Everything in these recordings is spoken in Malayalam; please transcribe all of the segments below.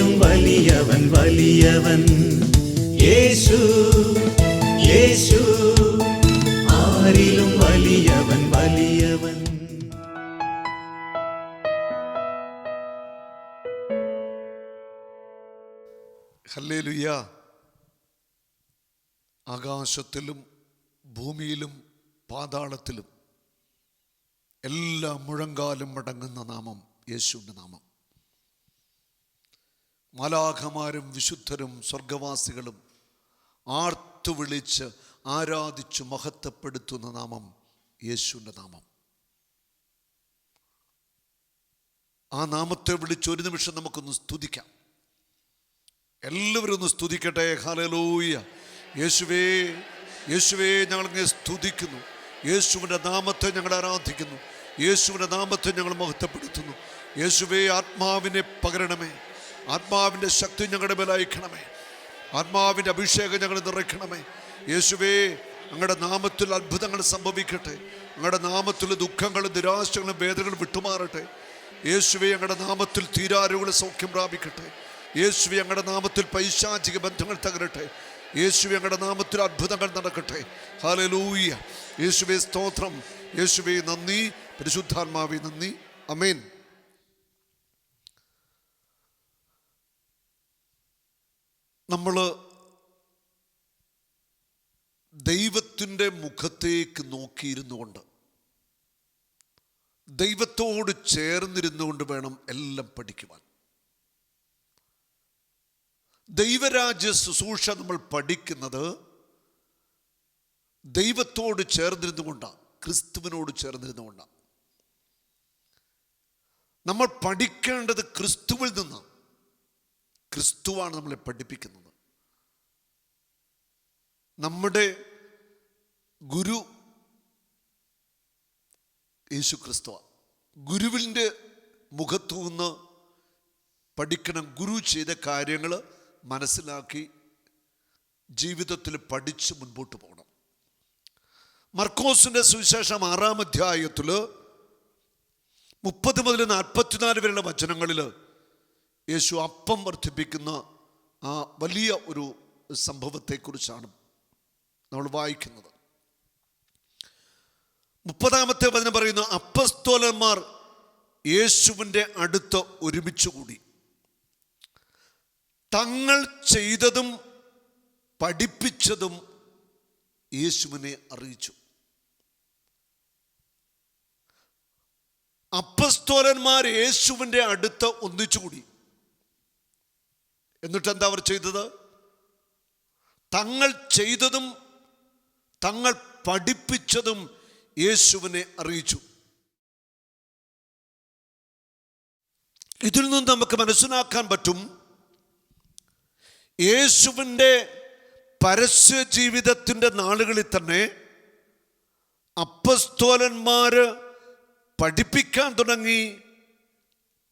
ആരിലും വലിയവൻ വലിയവൻ. യേശു യേശു ആരിലും വലിയവൻ വലിയവൻ. ഹല്ലേലുയ്യ ആകാശത്തിലും ഭൂമിയിലും പാതാളത്തിലും എല്ലാ മുഴങ്കാലും മടങ്ങുന്ന നാമം യേശുവിന്റെ നാമം. മാലാഖമാരും വിശുദ്ധരും സ്വർഗവാസികളും ആർത്തു വിളിച്ച് ആരാധിച്ചു മഹത്വപ്പെടുത്തുന്ന നാമം യേശുവിന്റെ നാമം. ആ നാമത്തെ വിളിച്ച് ഒരു നിമിഷം നമുക്കൊന്ന് സ്തുതിക്കാം. എല്ലാവരും ഒന്ന് സ്തുതിക്കട്ടെ? ഹലലൂയ യേശുവേ യേശുവേ ഞങ്ങളിങ്ങനെ സ്തുതിക്കുന്നു. യേശുവിന്റെ നാമത്തെ ഞങ്ങൾ ആരാധിക്കുന്നു. യേശുവിന്റെ നാമത്തെ ഞങ്ങൾ മഹത്വപ്പെടുത്തുന്നു. യേശുവേ ആത്മാവിനെ പകരണമേ. ആത്മാവിന്റെ ശക്തി ഞങ്ങളുടെ മേലയക്കണമേ ആത്മാവിന്റെ അഭിഷേകം ഞങ്ങൾ നിറയ്ക്കണമേ. യേശുവേ അങ്ങയുടെ നാമത്തിൽ അത്ഭുതങ്ങൾ സംഭവിക്കട്ടെ. അങ്ങയുടെ നാമത്തിൽ ദുഃഖങ്ങളും നിരാശകളും വേദനകളും വിട്ടുമാറട്ടെ. യേശുവെ ഞങ്ങളുടെ നാമത്തിൽ തീരാരോഗ്യ സൗഖ്യം പ്രാപിക്കട്ടെ. യേശുവെ ഞങ്ങളുടെ നാമത്തിൽ പൈശാചിക ബന്ധങ്ങൾ തകരട്ടെ. യേശുവെ ഞങ്ങളുടെ നാമത്തിൽ അത്ഭുതങ്ങൾ നടക്കട്ടെ. ഹാലലൂയ യേശുവെ സ്തോത്രം. യേശുവെ നന്ദി. പരിശുദ്ധാത്മാവെ നന്ദി. അമേൻ നമ്മൾ ദൈവത്തിന്റെ മുഖത്തേക്ക് നോക്കിയിരുന്നു കൊണ്ട് ദൈവത്തോട് ചേർന്നിരുന്നു കൊണ്ട് വേണം എല്ലാം പഠിക്കുവാൻ. ദൈവരാജ്യ ശുശ്രൂഷ നമ്മൾ പഠിക്കുന്നത് ദൈവത്തോട് ചേർന്നിരുന്നു കൊണ്ടാണ് ക്രിസ്തുവിനോട് ചേർന്നിരുന്നു കൊണ്ടാണ് നമ്മൾ പഠിക്കേണ്ടത് ക്രിസ്തുവിൽ നിന്നാണ്. ക്രിസ്തുവാണ് നമ്മളെ പഠിപ്പിക്കുന്നത്. നമ്മുടെ ഗുരു യേശു ക്രിസ്തുവ ഗുരുവിന്റെ മുഖത്തു നിന്ന് പഠിക്കണം ഗുരു ചെയ്ത കാര്യങ്ങൾ മനസ്സിലാക്കി ജീവിതത്തിൽ പഠിച്ച് മുൻപോട്ട് പോകണം. മർക്കോസിന്റെ സുവിശേഷം ആറാം അധ്യായത്തിൽ മുപ്പത് മുതൽ നാൽപ്പത്തിനാല് വരെയുള്ള വചനങ്ങളിൽ യേശു അപ്പം വർദ്ധിപ്പിക്കുന്ന ആ വലിയ ഒരു സംഭവത്തെക്കുറിച്ചാണ് നമ്മൾ വായിക്കുന്നത്. മുപ്പതാമത്തെ വചനം പറയുന്നു അപ്പസ്തോലന്മാർ യേശുവിന്റെ അടുത്ത് ഒരുമിച്ച് കൂടി തങ്ങൾ ചെയ്തതും പഠിപ്പിച്ചതും യേശുവിനെ അറിയിച്ചു. അപ്പസ്തോലന്മാർ യേശുവിന്റെ അടുത്ത് ഒന്നിച്ചുകൂടി. എന്നിട്ട് എന്താ അവർ ചെയ്തത്? തങ്ങൾ ചെയ്തതും തങ്ങൾ പഠിപ്പിച്ചതും യേശുവിനെ അറിയിച്ചു. ഇതിൽ നിന്ന് നമുക്ക് മനസ്സിലാക്കാൻ പറ്റും യേശുവിന്റെ പരസ്യ ജീവിതത്തിന്റെ നാളുകളിൽ തന്നെ അപ്പസ്തോലന്മാർ പഠിപ്പിക്കാൻ തുടങ്ങി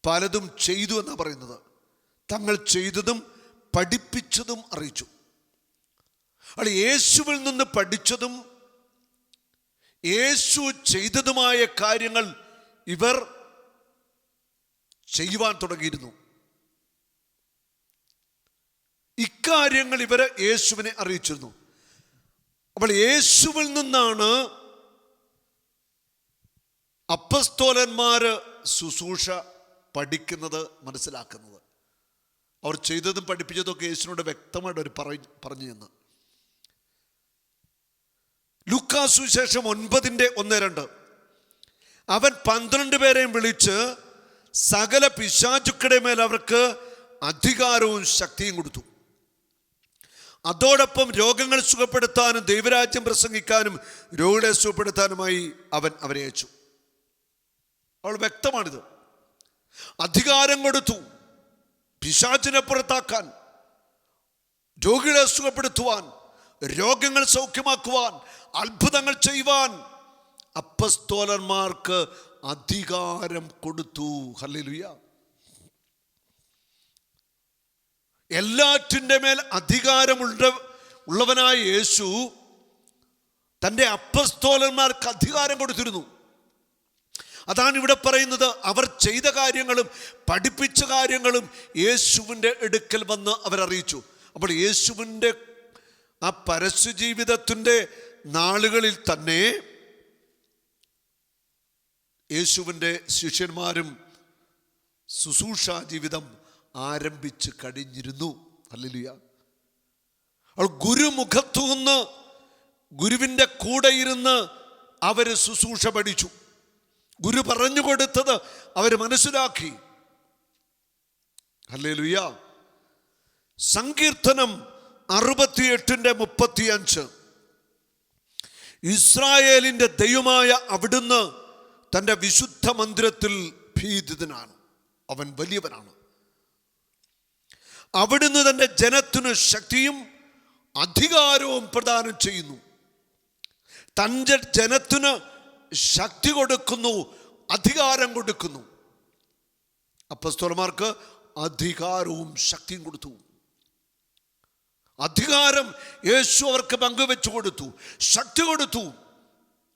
പലതും ചെയ്തു എന്നാണ് പറയുന്നത്. തങ്ങൾ ചെയ്തതും പഠിപ്പിച്ചതും അറിയിച്ചു. അപ്പോൾ യേശുവിൽ നിന്ന് പഠിച്ചതും യേശു ചെയ്തതുമായ കാര്യങ്ങൾ ഇവർ ചെയ്യുവാൻ തുടങ്ങിയിരുന്നു. ഇക്കാര്യങ്ങൾ ഇവർ യേശുവിനെ അറിയിച്ചിരുന്നു. അപ്പോൾ യേശുവിൽ നിന്നാണ് അപ്പസ്തോലന്മാര് ശുശ്രൂഷ പഠിക്കുന്നത് മനസ്സിലാക്കുന്നത്. അവർ ചെയ്തതും പഠിപ്പിച്ചതൊക്കെ യേശുവിനോട് വ്യക്തമായിട്ട് അവർ പറ പറഞ്ഞു എന്ന്. ലുക്കാസു ശേഷം ഒൻപതിന്റെ ഒന്ന് രണ്ട്. അവൻ പന്ത്രണ്ട് പേരെയും വിളിച്ച് സകല പിശാചുക്കളുടെ മേൽ അവർക്ക് അധികാരവും ശക്തിയും കൊടുത്തു. അതോടൊപ്പം രോഗങ്ങൾ സുഖപ്പെടുത്താനും ദൈവരാജ്യം പ്രസംഗിക്കാനും രോഗികളെ സുഖപ്പെടുത്താനുമായി അവൻ അവരെ അയച്ചു. അവൾ വ്യക്തമാണിത്. അധികാരം കൊടുത്തു. പിശാചിനെ പുറത്താക്കാൻ രോഗികളെ സുഖപ്പെടുത്തുവാൻ രോഗങ്ങൾ സൗഖ്യമാക്കുവാൻ അത്ഭുതങ്ങൾ ചെയ്യുവാൻ അപ്പസ്തോലന്മാർക്ക് അധികാരം കൊടുത്തു. ഹല്ലേലൂയ. എല്ലാറ്റിന്റെ മേൽ അധികാരമുണ്ട് ഉള്ളവനായ യേശു തന്റെ അപ്പസ്തോലന്മാർക്ക് അധികാരം കൊടുത്തിരുന്നു. അതാണ് ഇവിടെ പറയുന്നത്. അവർ ചെയ്ത കാര്യങ്ങളും പഠിപ്പിച്ച കാര്യങ്ങളും യേശുവിന്റെ എടുക്കൽ വന്ന് അവരറിയിച്ചു. അപ്പോൾ യേശുവിന്റെ ആ പരസ്യ ജീവിതത്തിന്റെ നാളുകളിൽ തന്നെ യേശുവിന്റെ ശിഷ്യന്മാരും ശുശ്രൂഷ ജീവിതം ആരംഭിച്ച് കഴിഞ്ഞിരുന്നു. അല്ലിയ അവൾ ഗുരുമുഖത്തു നിന്ന് ഗുരുവിന്റെ കൂടെ ഇരുന്ന് അവർ ശുശ്രൂഷ പഠിച്ചു. ഗുരു പറഞ്ഞു കൊടുത്തത് അവർ മനസ്സിലാക്കി. അല്ലേ ലുയ്യ സങ്കീർത്തനം അറുപത്തിയെട്ടിന്റെ മുപ്പത്തിയഞ്ച്. ഇസ്രായേലിന്റെ ദൈവമായ അവിടുന്ന് തന്റെ വിശുദ്ധ മന്ദിരത്തിൽ ഭീതിതനാണ്. അവൻ വലിയവനാണ്. അവിടുന്ന് തന്റെ ജനത്തിന് ശക്തിയും അധികാരവും പ്രദാനം ചെയ്യുന്നു. തന്റെ ജനത്തിന് ശക്തി കൊടുക്കുന്നു അധികാരം കൊടുക്കുന്നു. അപ്പസ്തോലന്മാർക്ക് അധികാരവും ശക്തിയും കൊടുത്തു. അധികാരം യേശു അവർക്ക് പങ്കുവെച്ചു കൊടുത്തു ശക്തി കൊടുത്തു.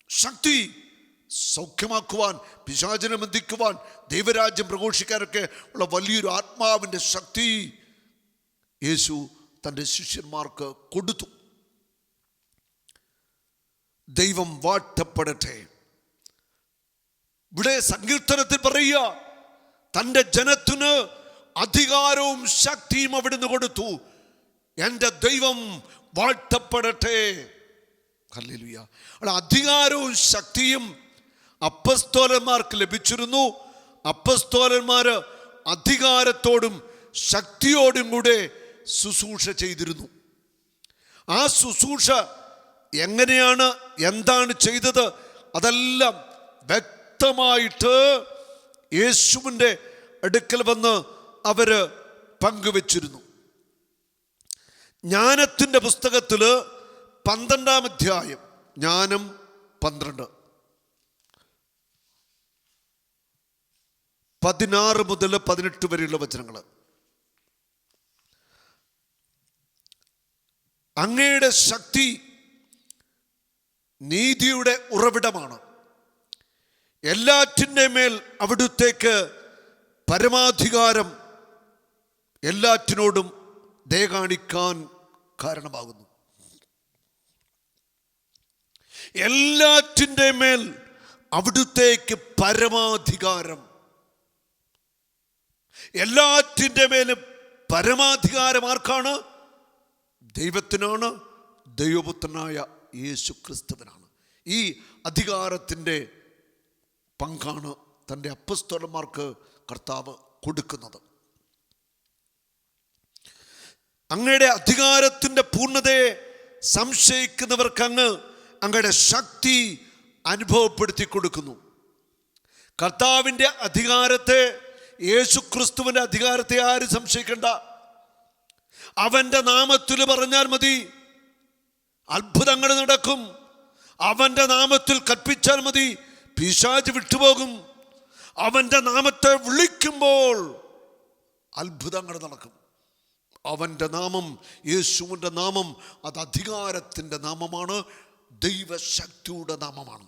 ശക്തി സൗഖ്യമാക്കുവാൻ പിശാചനെ ബന്ധിക്കുവാൻ ദൈവരാജ്യം പ്രഘോഷിക്കാനൊക്കെ ഉള്ള വലിയൊരു ആത്മാവിന്റെ ശക്തി യേശു തന്റെ ശിഷ്യന്മാർക്ക് കൊടുത്തു. ദൈവം വാട്ടപ്പെടട്ടെ ഇവിടെ സങ്കീർത്തനത്തിൽ പറയുക തന്റെ ജനത്തിന് അധികാരവും ശക്തിയും അവിടുന്ന് കൊടുത്തു. എന്റെ ദൈവം വാഴ്ത്തപ്പെടട്ടെ. ഹല്ലേലൂയ. അധികാരവും ശക്തിയും അപ്പസ്തോലന്മാർക്ക് ലഭിച്ചിരുന്നു. അപ്പസ്തോലന്മാര് അധികാരത്തോടും ശക്തിയോടും കൂടെ ശുശ്രൂഷ ചെയ്തിരുന്നു. ആ ശുശ്രൂഷ എങ്ങനെയാണ് എന്താണ് ചെയ്തത് അതെല്ലാം വ്യക്തമായിട്ട് യേശുവിന്റെ അടുക്കൽ വന്ന് അവർ പങ്കുവച്ചിരുന്നു. ജ്ഞാനത്തിന്റെ പുസ്തകത്തിൽ പന്ത്രണ്ടാം അധ്യായം ജ്ഞാനം പന്ത്രണ്ട്. പതിനാറ് മുതൽ പതിനെട്ട് വരെയുള്ള വചനങ്ങൾ അങ്ങയുടെ ശക്തി നീതിയുടെ ഉറവിടമാണ്. എല്ലാറ്റിന്റെ മേൽ അവിടുത്തേക്ക് പരമാധികാരം എല്ലാറ്റിനോടും ദയ കാണിക്കാൻ കാരണമാകുന്നു. എല്ലാറ്റിന്റെ മേൽ അവിടുത്തേക്ക് പരമാധികാരം. എല്ലാറ്റിന്റെ മേലും പരമാധികാരം ആർക്കാണ്? ദൈവത്തിനാണ്. ദൈവപുത്രനായ യേശു ക്രിസ്തുവിനാണ് ഈ അധികാരത്തിന്റെ പങ്കാണ് തന്റെ അപ്പസ്തോലന്മാർക്ക് കർത്താവ് കൊടുക്കുന്നത്. അങ്ങയുടെ അധികാരത്തിന്റെ പൂർണതയെ സംശയിക്കുന്നവർക്ക് അങ്ങ് അങ്ങയുടെ ശക്തി അനുഭവപ്പെടുത്തി കൊടുക്കുന്നു. കർത്താവിന്റെ അധികാരത്തെ യേശു ക്രിസ്തുവിന്റെ അധികാരത്തെ ആരും സംശയിക്കണ്ട. അവന്റെ നാമത്തിൽ പറഞ്ഞാൽ മതി. അത്ഭുതങ്ങൾ നടക്കും. അവന്റെ നാമത്തിൽ കൽപ്പിച്ചാൽ മതി. പിശാജ് വിട്ടുപോകും. അവന്റെ നാമത്തെ വിളിക്കുമ്പോൾ അത്ഭുതങ്ങൾ നടക്കും. അവന്റെ നാമം യേശുവിന്റെ നാമം അത് അധികാരത്തിന്റെ നാമമാണ് ദൈവശക്തിയുടെ നാമമാണ്.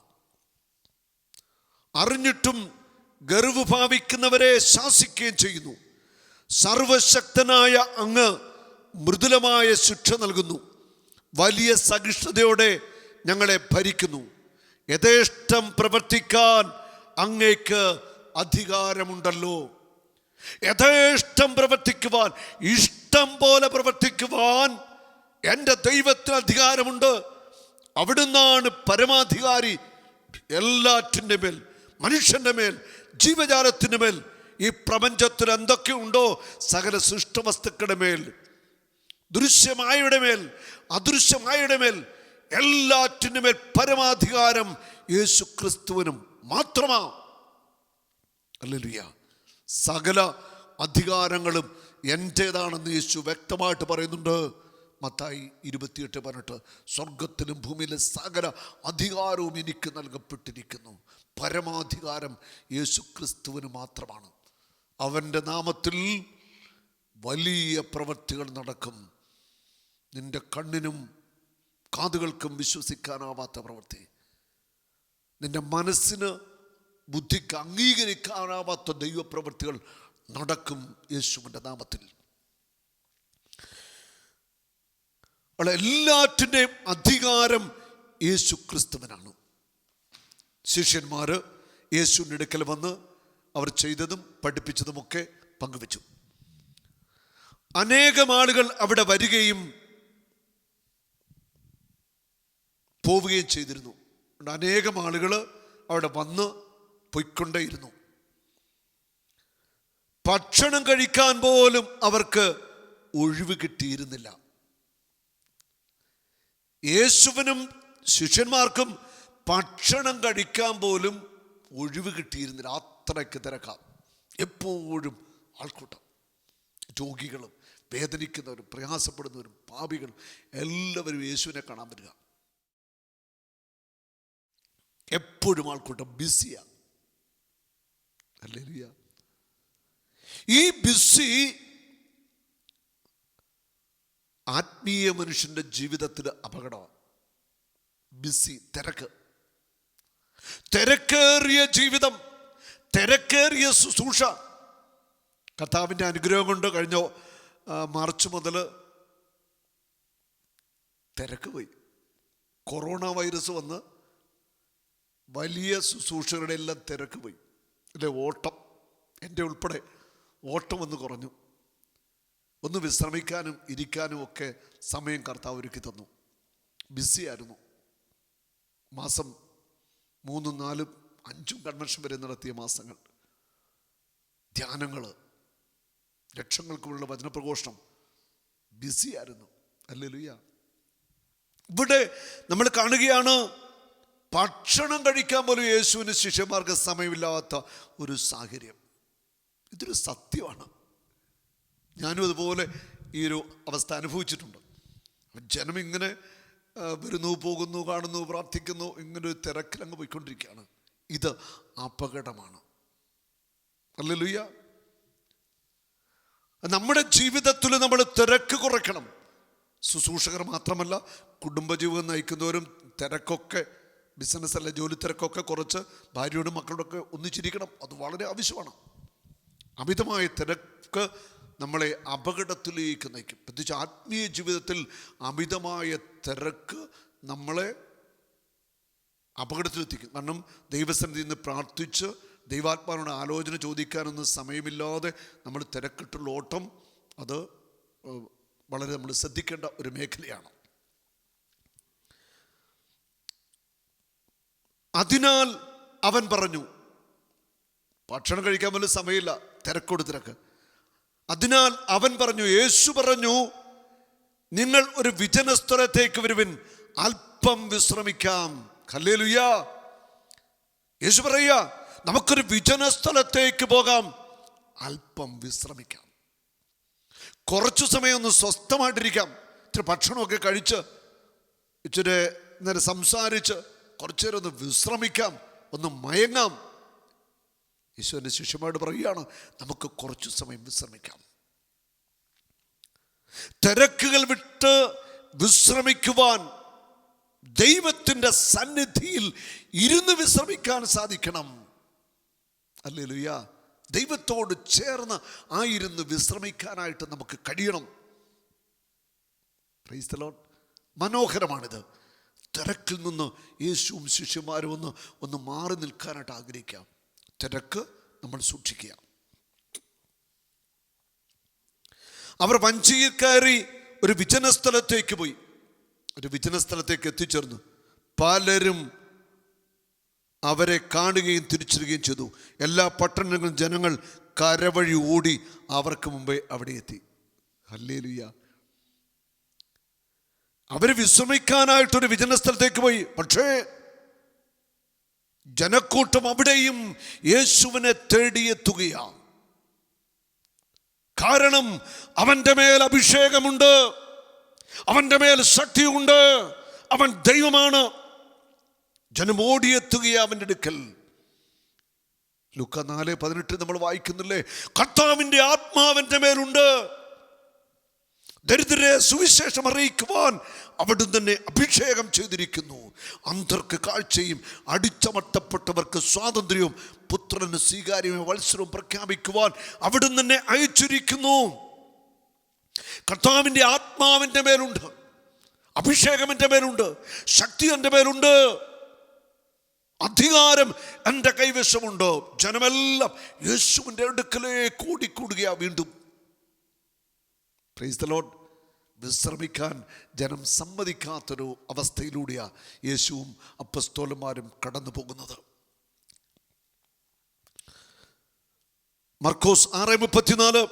അറിഞ്ഞിട്ടും ഗർവ് ഭാവിക്കുന്നവരെ ശാസിക്കുകയും ചെയ്യുന്നു. സർവശക്തനായ അങ്ങ് മൃദുലമായ ശിക്ഷ നൽകുന്നു. വലിയ സഹിഷ്ണുതയോടെ ഞങ്ങളെ ഭരിക്കുന്നു. യഥേഷ്ടം പ്രവർത്തിക്കാൻ അങ്ങേക്ക് അധികാരമുണ്ടല്ലോ. യഥേഷ്ടം പ്രവർത്തിക്കുവാൻ ഇഷ്ടം പോലെ പ്രവർത്തിക്കുവാൻ എന്റെ ദൈവത്തിന് അധികാരമുണ്ട്. അവിടുന്നാണ് പരമാധികാരി എല്ലാറ്റിന്റെ മേൽ മനുഷ്യന്റെ മേൽ ജീവജാലത്തിന്റെ മേൽ ഈ പ്രപഞ്ചത്തിൽ എന്തൊക്കെ ഉണ്ടോ സകല സൃഷ്ടവസ്തുക്കളുടെ മേൽ ദൃശ്യമായയുടെ മേൽ അദൃശ്യമായയുടെ മേൽ എല്ലാറ്റിന്റെ മേൽ പരമാധികാരം യേശു ക്രിസ്തുവിനും മാത്രമാ അല്ലേലുയ്യ സകല അധികാരങ്ങളും എന്റേതാണെന്ന് യേശു വ്യക്തമായിട്ട് പറയുന്നുണ്ട്. മത്തായി ഇരുപത്തിയെട്ട് പതിനെട്ട്. സ്വർഗത്തിലും ഭൂമിയിലെ സകല അധികാരവും എനിക്ക് നൽകപ്പെട്ടിരിക്കുന്നു. പരമാധികാരം യേശു ക്രിസ്തുവിന് മാത്രമാണ്. അവന്റെ നാമത്തിൽ വലിയ പ്രവൃത്തികൾ നടക്കും. നിന്റെ കണ്ണിനും കാതുകൾക്കും വിശ്വസിക്കാനാവാത്ത പ്രവൃത്തി. നിന്റെ മനസ്സിന് ബുദ്ധിക്ക് അംഗീകരിക്കാനാവാത്ത ദൈവപ്രവൃത്തികൾ നടക്കും യേശുവിന്റെ നാമത്തിൽ. അവളെ എല്ലാറ്റിന്റെയും അധികാരം യേശു ക്രിസ്തുവിനാണ്. ശിഷ്യന്മാർ യേശുവിന്റെ അടുക്കൽ വന്ന് അവർ ചെയ്തതും പഠിപ്പിച്ചതുമൊക്കെ പങ്കുവച്ചു. അനേകം ആളുകൾ അവിടെ വരികയും പോവുകയും ചെയ്തിരുന്നു. അനേകം ആളുകൾ അവിടെ വന്ന് പൊയ്ക്കൊണ്ടേയിരുന്നു. ഭക്ഷണം കഴിക്കാൻ പോലും അവർക്ക് ഒഴിവ് കിട്ടിയിരുന്നില്ല. യേശുവിനും ശിഷ്യന്മാർക്കും ഭക്ഷണം കഴിക്കാൻ പോലും ഒഴിവ് കിട്ടിയിരുന്നില്ല. അത്രയ്ക്ക് തിരക്കാം. എപ്പോഴും ആൾക്കൂട്ടം. രോഗികളും വേദനിക്കുന്നവരും പ്രയാസപ്പെടുന്നവരും പാപികളും എല്ലാവരും യേശുവിനെ കാണാൻ വരിക. എപ്പോഴും ആൾക്കൂട്ടം ബിസിയാണ്. അല്ലേ ഈ ബിസി ആത്മീയ മനുഷ്യന്റെ ജീവിതത്തിന് അപകടമാണ്. ബിസി തിരക്ക്. തിരക്കേറിയ ജീവിതം തിരക്കേറിയ ശുശ്രൂഷ. കർത്താവിന്റെ അനുഗ്രഹം കൊണ്ട് കഴിഞ്ഞ മാർച്ച് മുതൽ തിരക്ക് പോയി. കൊറോണ വൈറസ് വന്ന് വലിയ ശുശ്രൂഷകളുടെ എല്ലാം തിരക്ക് പോയി. അല്ലെ ഓട്ടം. എന്റെ ഉൾപ്പെടെ ഓട്ടം ഒന്ന് കുറഞ്ഞു. ഒന്ന് വിശ്രമിക്കാനും ഇരിക്കാനും ഒക്കെ സമയം കർത്താവ് ഒരുക്കി തന്നു. ബിസിയായിരുന്നു മാസം മൂന്നും നാലും അഞ്ചും കൺവെൻഷൻ വരെ നടത്തിയ മാസങ്ങൾ. ധ്യാനങ്ങൾ ലക്ഷങ്ങൾക്കുള്ള വചനപ്രഘോഷണം. ബിസിയായിരുന്നു അല്ലേ ലുയ്യ ഇവിടെ നമ്മൾ കാണുകയാണ് ഭക്ഷണം കഴിക്കാൻ പോലും യേശുവിന് ശിഷ്യന്മാർക്ക് സമയമില്ലാത്ത ഒരു സാഹചര്യം. ഇതൊരു സത്യമാണ്. ഞാനും അതുപോലെ ഈ ഒരു അവസ്ഥ അനുഭവിച്ചിട്ടുണ്ട്. ജനം ഇങ്ങനെ വരുന്നു പോകുന്നു കാണുന്നു പ്രാർത്ഥിക്കുന്നു ഇങ്ങനെ ഒരു തിരക്കിലങ്ങ് പോയിക്കൊണ്ടിരിക്കുകയാണ്. ഇത് അപകടമാണ്. അല്ലല്ലുയ്യ നമ്മുടെ ജീവിതത്തിൽ നമ്മൾ തിരക്ക് കുറയ്ക്കണം. ശുശ്രൂഷകർ മാത്രമല്ല കുടുംബജീവിതം നയിക്കുന്നവരും തിരക്കൊക്കെ ബിസിനസ് അല്ല ജോലി തിരക്കൊക്കെ കുറച്ച് ഭാര്യയോടും മക്കളോടൊക്കെ ഒന്നിച്ചിരിക്കണം. അത് വളരെ ആവശ്യമാണ്. അമിതമായ തിരക്ക് നമ്മളെ അപകടത്തിലേക്ക് നയിക്കും. പ്രത്യേകിച്ച് ആത്മീയ ജീവിതത്തിൽ അമിതമായ തിരക്ക് നമ്മളെ അപകടത്തിലെത്തിക്കും. കാരണം ദൈവസന്നിധി നിന്ന് പ്രാർത്ഥിച്ച് ദൈവാത്മാവിനോട് ആലോചന ചോദിക്കാനൊന്നും സമയമില്ലാതെ നമ്മൾ തിരക്കിട്ടുള്ള ഓട്ടം അത് വളരെ നമ്മൾ ശ്രദ്ധിക്കേണ്ട ഒരു മേഖലയാണ്. അതിനാൽ അവൻ പറഞ്ഞു ഭക്ഷണം കഴിക്കാൻ പോലും സമയമില്ല തിരക്കോട് തിരക്ക്. അതിനാൽ അവൻ പറഞ്ഞു യേശു പറഞ്ഞു നിങ്ങൾ ഒരു വിജന സ്ഥലത്തേക്ക് വരുവിൻ അല്പം വിശ്രമിക്കാം. ഹല്ലേലൂയ. യേശു പറയുക നമുക്കൊരു വിജന സ്ഥലത്തേക്ക് പോകാം അല്പം വിശ്രമിക്കാം. കുറച്ചു സമയം ഒന്ന് സ്വസ്ഥമായിട്ടിരിക്കാം. ഇച്ചിരി ഭക്ഷണമൊക്കെ കഴിച്ച് ഇച്ചിരി നേരെ സംസാരിച്ച് കുറച്ചു നേരം ഒന്ന് വിശ്രമിക്കാം ഒന്ന് മയങ്ങാം. ഈശോന്റെ ശിഷ്യമായിട്ട് പറയുകയാണ് നമുക്ക് കുറച്ചു സമയം വിശ്രമിക്കാം. തിരക്കുകൾ വിട്ട് വിശ്രമിക്കുവാൻ ദൈവത്തിന്റെ സന്നിധിയിൽ ഇരുന്ന് വിശ്രമിക്കാൻ സാധിക്കണം. അല്ലേ ലുയ ദൈവത്തോട് ചേർന്ന് ആയിരുന്നു വിശ്രമിക്കാനായിട്ട് നമുക്ക് കഴിയണം. മനോഹരമാണിത്. തിരക്കിൽ നിന്ന് യേശുവും ശിഷ്യന്മാരും ഒന്ന് ഒന്ന് മാറി നിൽക്കാനായിട്ട് ആഗ്രഹിക്കാം. തിരക്ക് നമ്മൾ സൂക്ഷിക്കുക. അവർ വഞ്ചിയിൽ കയറി ഒരു വിജന സ്ഥലത്തേക്ക് പോയി. ഒരു വിജന സ്ഥലത്തേക്ക് എത്തിച്ചേർന്നു. പലരും അവരെ കാണുകയും തിരിച്ചറിയുകയും ചെയ്തു. എല്ലാ പട്ടണങ്ങളും ജനങ്ങൾ കരവഴി ഓടി അവർക്ക് മുമ്പേ അവിടെ എത്തി. ഹല്ലേലൂയ. അവർ വിശ്രമിക്കാനായിട്ടൊരു വിജന സ്ഥലത്തേക്ക് പോയി. പക്ഷേ ജനക്കൂട്ടം അവിടെയും യേശുവിനെ തേടിയെത്തുകയാണ്. കാരണം അവന്റെ മേൽ അഭിഷേകമുണ്ട്. അവന്റെ മേൽ ശക്തിയുണ്ട്. അവൻ ദൈവമാണ്. ജനം ഓടിയെത്തുകയാ അവന്റെ അടുക്കൽ. ലുക്ക നാല് പതിനെട്ട് നമ്മൾ വായിക്കുന്നില്ലേ? കർത്താവിന്റെ ആത്മാവിന്റെ മേലുണ്ട്. ദരിദ്രരെ സുവിശേഷം അറിയിക്കുവാൻ അവിടുന്ന് തന്നെ അഭിഷേകം ചെയ്തിരിക്കുന്നു. അന്ധർക്ക് കാഴ്ചയും അടിച്ചമർത്തപ്പെട്ടവർക്ക് സ്വാതന്ത്ര്യവും പുത്രന് സ്വീകാര്യവും വത്സരവും പ്രഖ്യാപിക്കുവാൻ അവിടുന്ന് തന്നെ അയച്ചിരിക്കുന്നു. കർത്താവിന്റെ ആത്മാവിന്റെ മേലുണ്ട്. അഭിഷേകം എന്റെ മേലുണ്ട്. ശക്തി എന്റെ മേലുണ്ട്. അധികാരം എന്റെ കൈവശമുണ്ട്. ജനമെല്ലാം യേശുവിന്റെ അടുക്കലേ കൂടിക്കൂടുകയാണ് വീണ്ടും. പ്രൈസ് ദ ലോഡ് വിശ്രമിക്കാൻ ജനം സമ്മതിക്കാത്തൊരു അവസ്ഥയിലൂടെയാണ് യേശുവും അപ്പസ്തോലന്മാരും കടന്നു പോകുന്നത്. മർക്കോസ് ആറ് മുപ്പത്തിനാല്.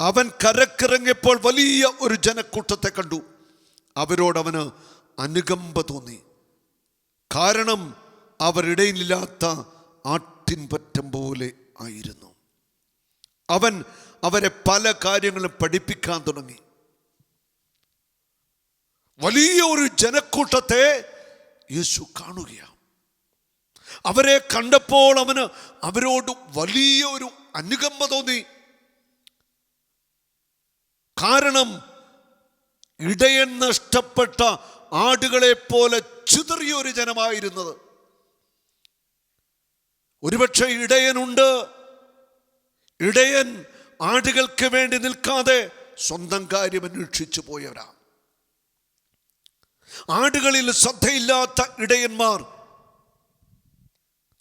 അവൻ കരക്കിറങ്ങിയപ്പോൾ വലിയ ഒരു ജനക്കൂട്ടത്തെ കണ്ടു. അവരോടവന് അനുകമ്പ തോന്നി. കാരണം അവരിടയിലില്ലാത്ത ആട്ടിൻപറ്റം പോലെ ആയിരുന്നു. അവൻ അവരെ പല കാര്യങ്ങളും പഠിപ്പിക്കാൻ തുടങ്ങി. വലിയ ഒരു ജനക്കൂട്ടത്തെ യേശു കാണുകയാണ്. അവരെ കണ്ടപ്പോൾ അവന് അവരോട് വലിയ ഒരു അനുകമ്പ തോന്നി. കാരണം ഇടയൻ നഷ്ടപ്പെട്ട ആടുകളെ പോലെ ചിതറിയ ഒരു ജനമായിരുന്നത്. ഒരുപക്ഷെ ഇടയനുണ്ട്. ഇടയൻ ആടുകൾക്ക് വേണ്ടി നിൽക്കാതെ സ്വന്തം കാര്യം അന്വേഷിച്ചു പോയവരാ. ആടുകളിൽ ശ്രദ്ധയില്ലാത്ത ഇടയന്മാർ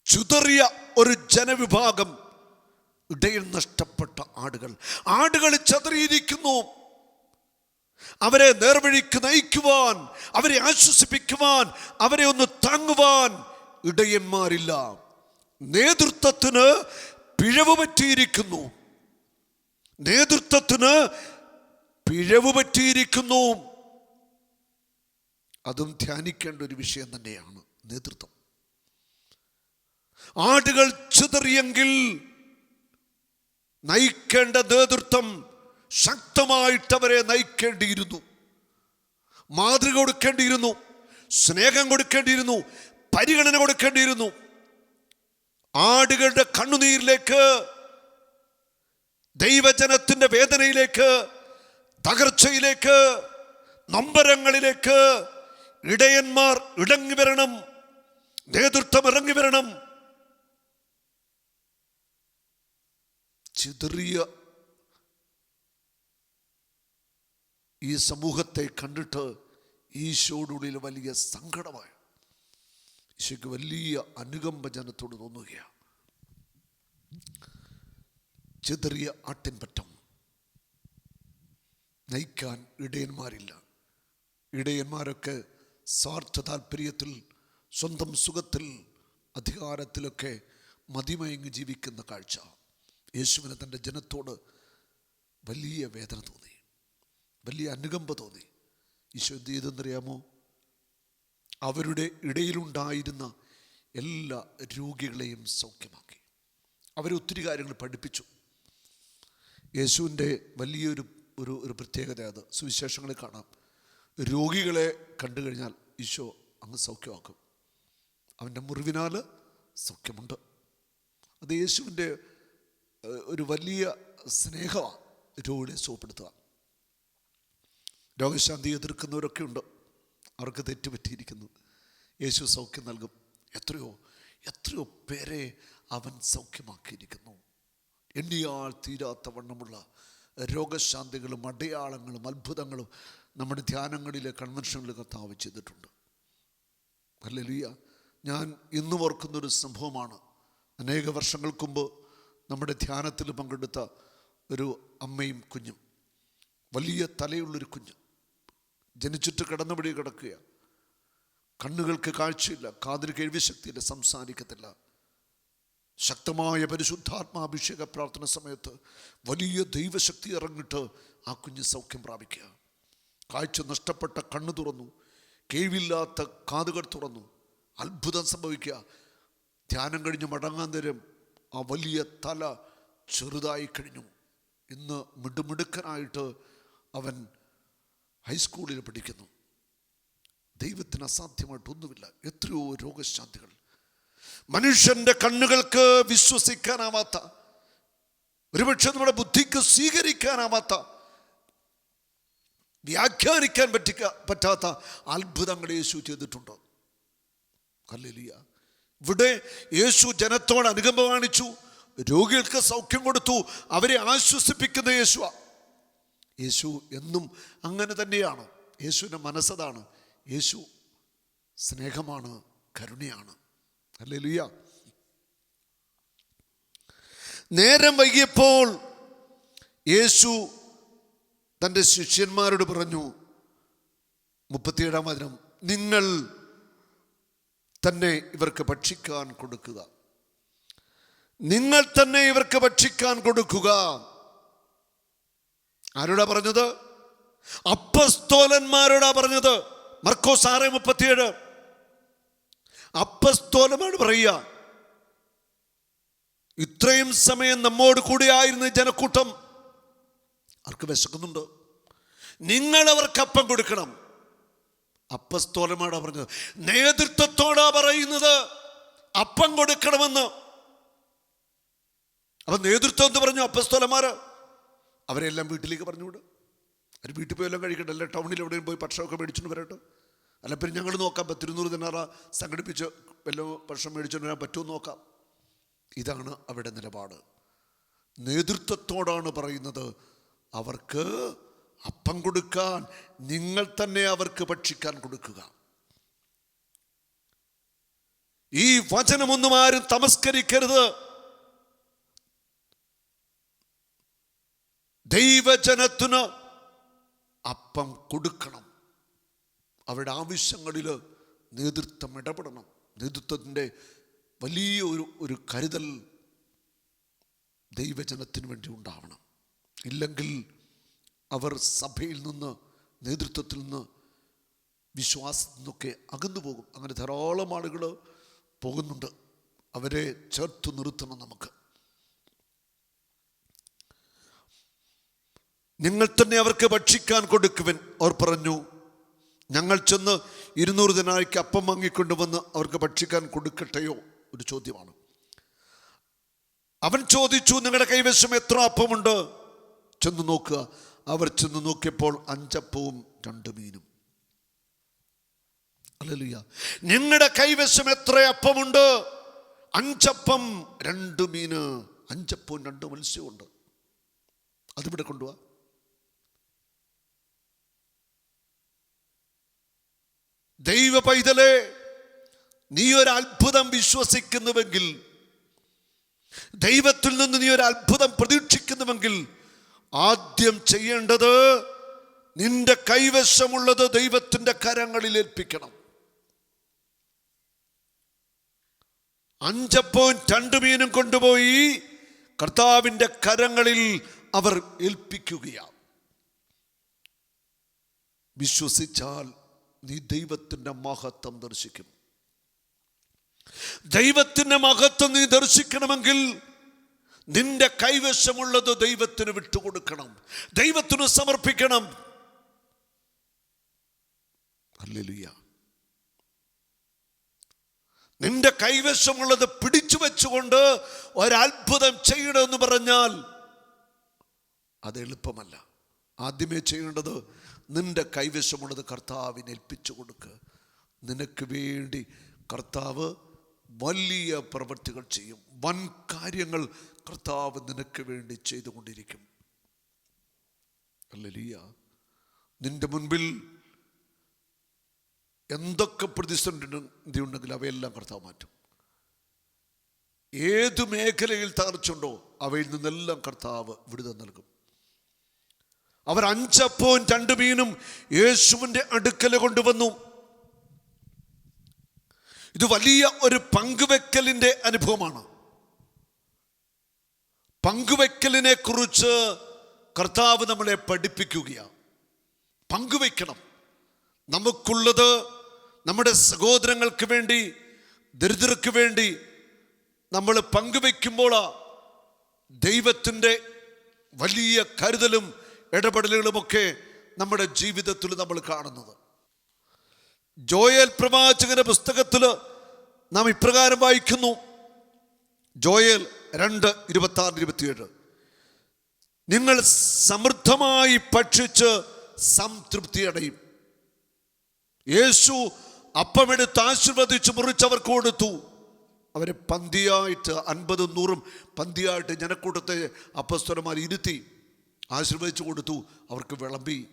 ചുതറിയ ഒരു ജനവിഭാഗം ഇടയൻ നഷ്ടപ്പെട്ട ആടുകൾ. ആടുകൾ ചതറിയിരിക്കുന്നു. അവരെ നേർവഴിക്ക് നയിക്കുവാൻ അവരെ ആശ്വസിപ്പിക്കുവാൻ അവരെ ഒന്ന് താങ്ങുവാൻ ഇടയന്മാരില്ല. നേതൃത്വത്തിന് പിഴവ് പറ്റിയിരിക്കുന്നു നേതൃത്വത്തിന് പിഴവ് പറ്റിയിരിക്കുന്നു. അതും ധ്യാനിക്കേണ്ട ഒരു വിഷയം തന്നെയാണ് നേതൃത്വം. ആടുകൾ ചിതറിയെങ്കിൽ നയിക്കേണ്ട നേതൃത്വം ശക്തമായിട്ട് അവരെ നയിക്കേണ്ടിയിരുന്നു. മാതൃക കൊടുക്കേണ്ടിയിരുന്നു സ്നേഹം കൊടുക്കേണ്ടിയിരുന്നു പരിഗണന കൊടുക്കേണ്ടിയിരുന്നു. ആടുകളുടെ കണ്ണുനീരിലേക്ക് ദൈവജനത്തിന്റെ വേദനയിലേക്ക് തകർച്ചയിലേക്ക് നമ്പരങ്ങളിലേക്ക് ഇടയന്മാർ ഇടങ്ങി വരണം നേതൃത്വം ഇറങ്ങി വരണം. ചിതറിയ ഈ സമൂഹത്തെ കണ്ടിട്ട് ഈശോടുള്ളിൽ വലിയ സങ്കടമായി. ഈശോയ്ക്ക് വലിയ അനുകമ്പ ജനത്തോട് തോന്നുകയാണ്. ചിതറിയ ആട്ടിൻപറ്റം. നയിക്കാൻ ഇടയന്മാരില്ല. ഇടയന്മാരൊക്കെ സ്വാർത്ഥ താല്പര്യത്തിൽ സ്വന്തം സുഖത്തിൽ അധികാരത്തിലൊക്കെ മതിമയങ്ങി ജീവിക്കുന്ന കാഴ്ച. യേശുവിന് തന്റെ ജനത്തോട് വലിയ വേദന തോന്നി. വലിയ അനുകമ്പ തോന്നി. ഈശോ എന്ത് ചെയ്തെന്നറിയാമോ? അവരുടെ ഇടയിലുണ്ടായിരുന്ന എല്ലാ രോഗികളെയും സൗഖ്യമാക്കി. അവരെ ഒത്തിരി കാര്യങ്ങൾ പഠിപ്പിച്ചു. യേശുവിന്റെ വലിയൊരു ഒരു ഒരു പ്രത്യേകത അത്. സുവിശേഷങ്ങളിൽ കാണാം. രോഗികളെ കണ്ടു കഴിഞ്ഞാൽ ഈശോ അങ്ങ് സൗഖ്യമാക്കും. അവന്റെ മുറിവിനാൽ സൗഖ്യമുണ്ട്. അത് യേശുവിന്റെ ഒരു വലിയ സ്നേഹമാണ് രോഗികളെ സുഖപ്പെടുത്തുക രോഗശാന്തി എതിർക്കുന്നവരൊക്കെ ഉണ്ട്. അവർക്ക് തെറ്റുപറ്റിയിരിക്കുന്നു. യേശു സൗഖ്യം നൽകും. എത്രയോ എത്രയോ പേരെ അവൻ സൗഖ്യമാക്കിയിരിക്കുന്നു. എണ്ണിയാൽ തീരാത്ത വണ്ണമുള്ള രോഗശാന്തികളും അടയാളങ്ങളും അത്ഭുതങ്ങളും നമ്മുടെ ധ്യാനങ്ങളിലെ കൺവെൻഷനിൽ കർത്താവ് ചെയ്തിട്ടുണ്ട്. അല്ലെലിയ ഞാൻ ഇന്ന് ഓർക്കുന്നൊരു സംഭവമാണ്. അനേക വർഷങ്ങൾക്ക് മുമ്പ് നമ്മുടെ ധ്യാനത്തിൽ പങ്കെടുത്ത ഒരു അമ്മയും കുഞ്ഞും. വലിയ തലയുള്ളൊരു കുഞ്ഞ്. ജനിച്ചിട്ട് കിടന്നപടി കിടക്കുക കണ്ണുകൾക്ക് കാഴ്ചയില്ല കാതിന് കേൾവി ശക്തിയില്ല സംസാരിക്കത്തില്ല. ശക്തമായ പരിശുദ്ധാത്മാഭിഷേക പ്രാർത്ഥന സമയത്ത് വലിയ ദൈവശക്തി ഇറങ്ങിട്ട് ആ കുഞ്ഞ് സൗഖ്യം പ്രാപിക്കുക. കാഴ്ച നഷ്ടപ്പെട്ട കണ്ണു തുറന്നു കേവില്ലാത്ത കാതുകൾ തുറന്നു അത്ഭുതം സംഭവിക്കുക. ധ്യാനം കഴിഞ്ഞ് മടങ്ങാൻ നേരം ആ വലിയ തല ചെറുതായി കഴിഞ്ഞു. ഇന്ന് മിടുമിടുക്കനായിട്ട് അവൻ ഹൈസ്കൂളിൽ പഠിക്കുന്നു. ദൈവത്തിന് അസാധ്യമായിട്ടൊന്നുമില്ല എത്രയോ രോഗശാന്തികൾ. മനുഷ്യന്റെ കണ്ണുകൾക്ക് വിശ്വസിക്കാനാവാത്ത ഒരുപക്ഷെ നമ്മുടെ ബുദ്ധിക്ക് സ്വീകരിക്കാനാവാത്ത വ്യാഖ്യാനിക്കാൻ പറ്റിക്ക പറ്റാത്ത അത്ഭുതങ്ങൾ യേശു ചെയ്തിട്ടുണ്ട്? ഹല്ലേലൂയ. ഇവിടെ യേശു ജനത്തോട് അനുകമ്പ കാണിച്ചു രോഗികൾക്ക് സൗഖ്യം കൊടുത്തു അവരെ ആശ്വസിപ്പിക്കുന്ന യേശുവാ. യേശു എന്നും അങ്ങനെ തന്നെയാണ്. യേശുവിന്റെ മനസ്സതാണ്. യേശു സ്നേഹമാണ് കരുണയാണ്. അല്ലേ നേരം വൈകിയപ്പോൾ യേശു തന്റെ ശിഷ്യന്മാരോട് പറഞ്ഞു മുപ്പത്തിയേഴാം വചനം നിങ്ങൾ തന്നെ ഇവർക്ക് ഭക്ഷിക്കാൻ കൊടുക്കുക. നിങ്ങൾ തന്നെ ഇവർക്ക് ഭക്ഷിക്കാൻ കൊടുക്കുക. ആരോടാ പറഞ്ഞത്? അപ്പസ്തോലന്മാരോടാ പറഞ്ഞത്. മർക്കോസ് ആറ് മുപ്പത്തിയേഴ്. അപ്പസ്തോലന്മാരോട് പറയുക. ഇത്രയും സമയം നമ്മോട് കൂടെയായിരുന്ന ജനക്കൂട്ടം. അവർക്ക് വിശക്കുന്നുണ്ടോ? നിങ്ങൾ അവർക്ക് അപ്പം കൊടുക്കണം. അപ്പസ്തോലമാണ് പറഞ്ഞത്? നേതൃത്വത്തോടാ പറയുന്നത്. അപ്പം കൊടുക്കണമെന്ന്. അപ്പൊ നേതൃത്വം എന്ന് പറഞ്ഞു അപ്പസ്തോലന്മാര്. അവരെല്ലാം വീട്ടിലേക്ക് പറഞ്ഞുകൊണ്ട് അവർ വീട്ടിൽ പോയെല്ലാം കഴിക്കട്ടെ അല്ലെ? ടൗണിൽ എവിടെയും പോയി ഭക്ഷണമൊക്കെ മേടിച്ചുകൊണ്ട് വരട്ടെ. അല്ല പിന്നെ ഞങ്ങൾ നോക്കാം. പത്തിരുന്നൂറ് ദിനാറ സംഘടിപ്പിച്ച് വല്ല ഭക്ഷണം വരാൻ പറ്റുമോ നോക്കാം. ഇതാണ് അവിടെ നിലപാട്. നേതൃത്വത്തോടാണ് പറയുന്നത്. അവർക്ക് അപ്പം കൊടുക്കാൻ നിങ്ങൾ തന്നെ അവർക്ക് ഭക്ഷിക്കാൻ കൊടുക്കുക. ഈ വചനമൊന്നും ആരും തമസ്കരിക്കരുത്. ദൈവജനത്തിന് അപ്പം കൊടുക്കണം. അവരുടെ ആവശ്യങ്ങളിൽ നേതൃത്വം ഇടപെടണം. നേതൃത്വത്തിന്റെ വലിയ ഒരു ഒരു കരുതൽ ദൈവജനത്തിന് വേണ്ടി ഉണ്ടാവണം. ഇല്ലെങ്കിൽ അവർ സഭയിൽ നിന്ന് നേതൃത്വത്തിൽ നിന്ന് വിശ്വാസത്തിൽ നിന്നൊക്കെ അകന്നു പോകും. അങ്ങനെ ധാരാളം ആളുകൾ പോകുന്നുണ്ട്. അവരെ ചേർത്ത് നിർത്തണം നമുക്ക്. നിങ്ങൾ തന്നെ അവർക്ക് ഭക്ഷിക്കാൻ കൊടുക്കുവൻ. അവർ പറഞ്ഞു ഞങ്ങൾ ചെന്ന് ഇരുന്നൂറ് ദിനായിക്ക് അപ്പം വാങ്ങിക്കൊണ്ടുവന്ന് അവർക്ക് ഭക്ഷിക്കാൻ കൊടുക്കട്ടെയോ? ഒരു ചോദ്യമാണ്. അവൻ ചോദിച്ചു നിങ്ങളുടെ കൈവശം എത്ര അപ്പമുണ്ട്? ചെന്ന് നോക്കുക. അവർ ചെന്ന് നോക്കിയപ്പോൾ അഞ്ചപ്പവും രണ്ട് മീനും. അല്ലല്ല നിങ്ങളുടെ കൈവശം എത്ര അപ്പമുണ്ട്? അഞ്ചപ്പം രണ്ട് മീന്. അഞ്ചപ്പവും രണ്ട് ഉണ്ട് അതിവിടെ കൊണ്ടുപോവാ ദൈവ പൈതലെ നീ ഒരു അത്ഭുതം വിശ്വസിക്കുന്നുവെങ്കിൽ ദൈവത്തിൽ നിന്ന് നീ ഒരു അത്ഭുതം പ്രതീക്ഷിക്കുന്നുവെങ്കിൽ ആദ്യം ചെയ്യേണ്ടത് നിന്റെ കൈവശമുള്ളത് ദൈവത്തിന്റെ കരങ്ങളിൽ ഏൽപ്പിക്കണം. അഞ്ചപ്പവും രണ്ടു മീനും കൊണ്ടുപോയി കർത്താവിന്റെ കരങ്ങളിൽ അവർ ഏൽപ്പിക്കുകയാണ്. വിശ്വസിച്ചാൽ നീ ദൈവത്തിന്റെ മഹത്വം ദർശിക്കും. ദൈവത്തിന്റെ മഹത്വം നീ ദർശിക്കണമെങ്കിൽ നിന്റെ കൈവശമുള്ളത് ദൈവത്തിന് വിട്ടുകൊടുക്കണം. ദൈവത്തിന് സമർപ്പിക്കണം. ഹല്ലേലൂയ. നിന്റെ കൈവശമുള്ളത് പിടിച്ചു വെച്ചുകൊണ്ട് ഒരത്ഭുതം ചെയ്യണമെന്ന് പറഞ്ഞാൽ അത് എളുപ്പമല്ല. ആദ്യമേ ചെയ്യേണ്ടത് നിന്റെ കൈവശമുള്ളത് കർത്താവിന് ഏൽപ്പിച്ചു കൊടുക്കുക നിനക്ക് വേണ്ടി കർത്താവ് വലിയ പ്രവൃത്തികൾ ചെയ്യും. വൻ കാര്യങ്ങൾ കർത്താവ് നിനക്ക് വേണ്ടി ചെയ്തുകൊണ്ടിരിക്കും. അല്ലലിയ നിന്റെ മുൻപിൽ എന്തൊക്കെ പ്രതിസന്ധി ഉണ്ടെങ്കിൽ അവയെല്ലാം കർത്താവ് മാറ്റും. ഏതു മേഖലയിൽ തകർച്ചുണ്ടോ അവയിൽ നിന്നെല്ലാം കർത്താവ് വിടുതൽ നൽകും. അവർ അഞ്ചപ്പവും രണ്ടു മീനും യേശുവിന്റെ അടുക്കൽ കൊണ്ടുവന്നു. ഇത് വലിയ ഒരു പങ്കുവെക്കലിന്റെ അനുഭവമാണ്. പങ്കുവെക്കലിനെ കുറിച്ച് കർത്താവ് നമ്മളെ പഠിപ്പിക്കുകയാണ്. പങ്കുവെക്കണം. നമുക്കുള്ളത് നമ്മുടെ സഹോദരങ്ങൾക്ക് വേണ്ടി ദരിദ്രർക്ക് വേണ്ടി നമ്മൾ പങ്കുവെക്കുമ്പോൾ ദൈവത്തിന്റെ വലിയ കരുതലും ഇടപെടലുകളുമൊക്കെ നമ്മുടെ ജീവിതത്തിൽ നമ്മൾ കാണുന്നത്. ജോയൽ പ്രവാചകന്റെ പുസ്തകത്തിൽ നാം ഇപ്രകാരം വായിക്കുന്നു. ജോയൽ രണ്ട് ഇരുപത്തി ആറ് ഇരുപത്തിയേഴ്. നിങ്ങൾ സമൃദ്ധമായി ഭക്ഷിച്ച് സംതൃപ്തി അടയും യേശു അപ്പമെടുത്ത് ആശീർവദിച്ച് മുറിച്ചവർക്ക് കൊടുത്തു. അവരെ പന്തിയായിട്ട് അൻപതും നൂറും പന്തിയായിട്ട് ജനക്കൂട്ടത്തെ അപ്പസ്വരന്മാർ ഇരുത്തി. ആശീർവദിച്ചു കൊടുത്തു അവർക്ക് വിളമ്പി.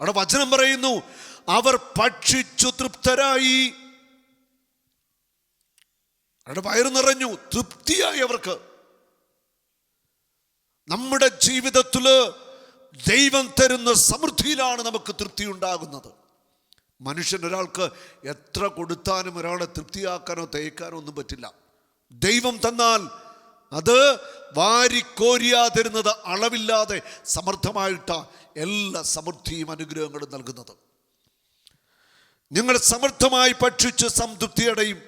അവിടെ വചനം പറയുന്നു അവർ ഭക്ഷിച്ചു തൃപ്തരായി. അവരുടെ വയറ് നിറഞ്ഞു തൃപ്തിയായി അവർക്ക്. നമ്മുടെ ജീവിതത്തിൽ ദൈവം തരുന്ന സമൃദ്ധിയിലാണ് നമുക്ക് തൃപ്തി ഉണ്ടാകുന്നത് മനുഷ്യൻ ഒരാൾക്ക് എത്ര കൊടുത്താലും ഒരാളെ തൃപ്തിയാക്കാനോ തേക്കാനോ ഒന്നും പറ്റില്ല. ദൈവം തന്നാൽ അത് വാരിക്കോരിയാതിരുന്നത് അളവില്ലാതെ സമർത്ഥമായിട്ട എല്ലാ സമൃദ്ധിയും അനുഗ്രഹങ്ങളും നൽകുന്നത്. നിങ്ങൾ സമർത്ഥമായി ഭക്ഷിച്ച് സംതൃപ്തിയടയും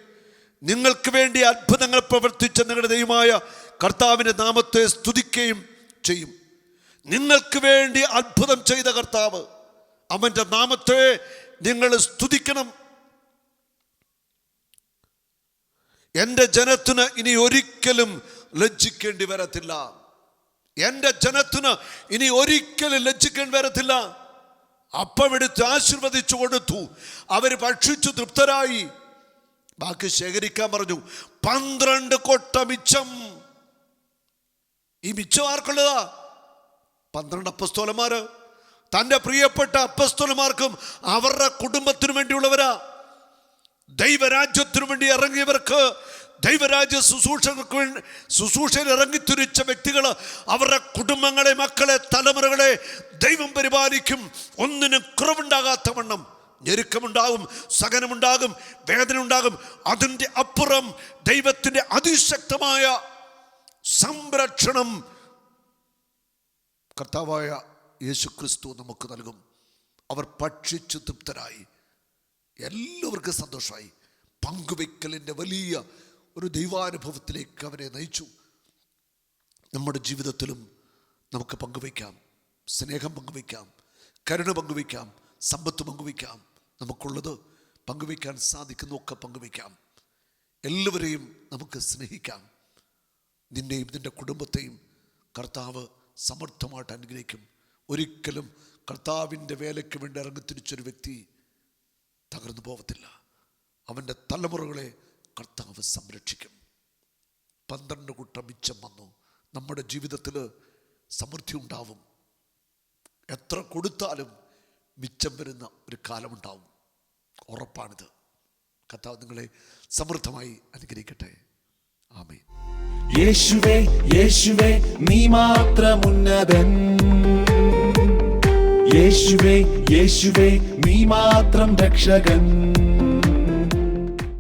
നിങ്ങൾക്ക് വേണ്ടി അത്ഭുതങ്ങൾ പ്രവർത്തിച്ച നിങ്ങളുടെ ദൈവമായ കർത്താവിന്റെ നാമത്തെ സ്തുതിക്കുകയും ചെയ്യും. നിങ്ങൾക്ക് വേണ്ടി അത്ഭുതം ചെയ്ത കർത്താവ് അവന്റെ നാമത്തെ നിങ്ങൾ സ്തുതിക്കണം. എന്റെ ജനത്തിന് ഇനി ഒരിക്കലും ലജ്ജിക്കേണ്ടി വരത്തില്ല. എന്റെ ജനത്തിന് ഇനി ഒരിക്കലും ലജ്ജിക്കേണ്ടി വരത്തില്ല. അപ്പമെടുത്ത് ആശീർവദിച്ചു കൊടുത്തു. അവർ ഭക്ഷിച്ചു തൃപ്തരായി. ബാക്കി ശേഖരിക്കാൻ പറഞ്ഞു പന്ത്രണ്ട് കൊട്ട മിച്ചം. ഈ മിച്ചം ആർക്കുള്ളതാ? പന്ത്രണ്ട് അപ്പസ്തോലന്മാര്. തന്റെ പ്രിയപ്പെട്ട അപ്പസ്തോലന്മാർക്കും അവരുടെ കുടുംബത്തിനു വേണ്ടിയുള്ളവരാ. ദൈവരാജ്യത്തിനു വേണ്ടി ഇറങ്ങിയവർക്ക് ദൈവരാജ്യ ശുശ്രൂഷകൾക്ക് ശുശ്രൂഷയിൽ ഇറങ്ങിത്തിരിച്ച വ്യക്തികൾ അവരുടെ കുടുംബങ്ങളെ മക്കളെ തലമുറകളെ ദൈവം പരിപാലിക്കും. ഒന്നിനും കുറവുണ്ടാകാത്ത വണ്ണം ഞെരുക്കമുണ്ടാകും സഹനമുണ്ടാകും വേദന ഉണ്ടാകും അതിന്റെ അപ്പുറം ദൈവത്തിന്റെ അതിശക്തമായ സംരക്ഷണം കർത്താവായ യേശുക്രിസ്തു നമുക്ക് നൽകും. അവർ ഭക്ഷിച്ചു തൃപ്തരായി. എല്ലാവർക്കും സന്തോഷമായി. പങ്കുവെക്കലിന്റെ വലിയ ഒരു ദൈവാനുഭവത്തിലേക്ക് അവരെ നയിച്ചു. നമ്മുടെ ജീവിതത്തിലും നമുക്ക് പങ്കുവയ്ക്കാം. സ്നേഹം പങ്കുവയ്ക്കാം. കരുണ പങ്കുവയ്ക്കാം. സമ്പത്ത് പങ്കുവയ്ക്കാം. നമുക്കുള്ളത് പങ്കുവയ്ക്കാൻ സാധിക്കുന്നതൊക്കെ പങ്കുവയ്ക്കാം. എല്ലാവരെയും നമുക്ക് സ്നേഹിക്കാം. നിന്നെയും നിന്റെ കുടുംബത്തെയും കർത്താവ് സമർത്ഥമായിട്ട് അനുഗ്രഹിക്കും. ഒരിക്കലും കർത്താവിന്റെ വേലയ്ക്ക് വേണ്ടി ഇറങ്ങിത്തിരിച്ചൊരു വ്യക്തി തകർന്നു പോകത്തില്ല അവന്റെ തലമുറകളെ കർത്താവ് സംരക്ഷിക്കും. പന്ത്രണ്ട് കുട്ട മിച്ചം വന്നു. നമ്മുടെ ജീവിതത്തിൽ സമൃദ്ധി ഉണ്ടാവും. എത്ര കൊടുത്താലും മിച്ചം വരുന്ന ഒരു കാലമുണ്ടാവും. ഉറപ്പാണിത്. കർത്താവ് നിങ്ങളെ സമൃദ്ധമായി അനുഗ്രഹിക്കട്ടെ. ആമേ യേശുവേ യേശുവേ നീ മാത്രം മാത്രമുന്നതൻ. യേശുവേ യേശുവേ നീ മാത്രം രക്ഷകൻ.